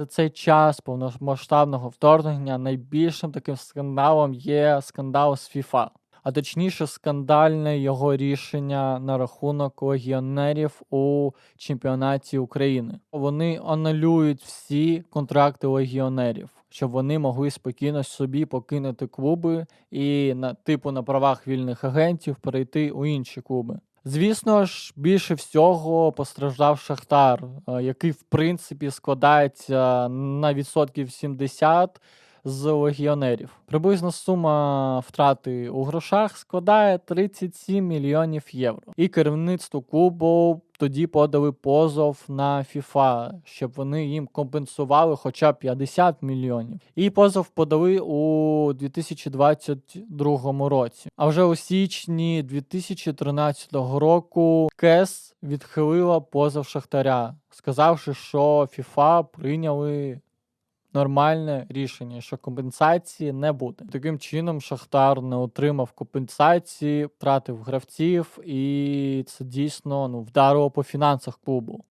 За цей час повномасштабного вторгнення найбільшим таким скандалом є скандал з FIFA. А точніше, скандальне його рішення на рахунок легіонерів у чемпіонаті України. Вони анулюють всі контракти легіонерів, щоб вони могли спокійно собі покинути клуби і на типу на правах вільних агентів перейти у інші клуби. Звісно ж, більше всього постраждав Шахтар, е, який в принципі складається на відсотків 70 з легіонерів. Приблизна сума втрати у грошах складає 37 мільйонів євро. І керівництво клубу тоді подали позов на FIFA, щоб вони їм компенсували хоча б 50 мільйонів. І позов подали у 2022 році. А вже у січні 2013 року КЕС відхилила позов Шахтаря, сказавши, що FIFA прийняли нормальне рішення, що компенсації не буде. Таким чином, Шахтар не отримав компенсації, втратив гравців, і це дійсно ну, вдарило по фінансах клубу.